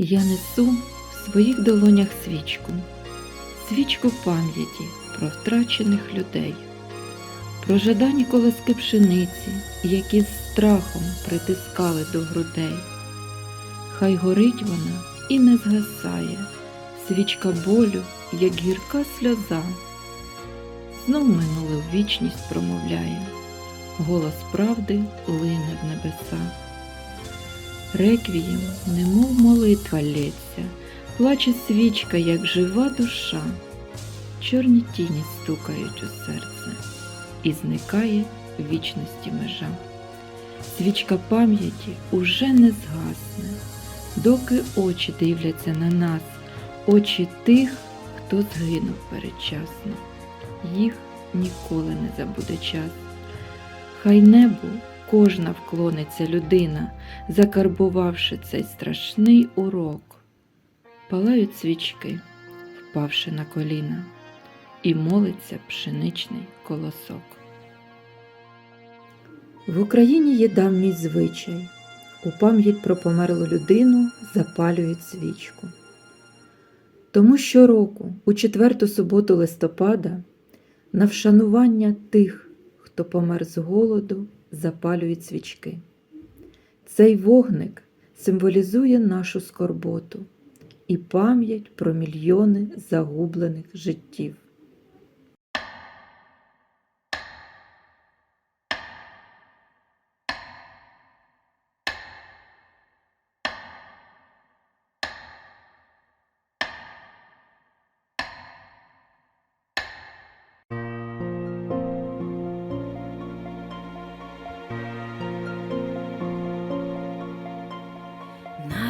Я несу в своїх долонях свічку, свічку пам'яті про втрачених людей, про жадані колоски пшениці, які з страхом притискали до грудей. Хай горить вона і не згасає, свічка болю, як гірка сльоза. Знов минуле в вічність промовляє, голос правди лине в небеса. Реквієм, немов молитва лється, плаче свічка, як жива душа. Чорні тіні стукають у серце, і зникає в вічності межа. Свічка пам'яті уже не згасне, доки очі дивляться на нас, очі тих, хто згинув передчасно. Їх ніколи не забуде час. Хай небу кожна вклониться людина, закарбувавши цей страшний урок. Палають свічки, впавши на коліна, і молиться пшеничний колосок. В Україні є давній звичай. У пам'ять про померлу людину запалюють свічку. Тому щороку, у четверту суботу листопада, на вшанування тих, хто помер з голоду, запалюють свічки. Цей вогник символізує нашу скорботу і пам'ять про мільйони загублених життів.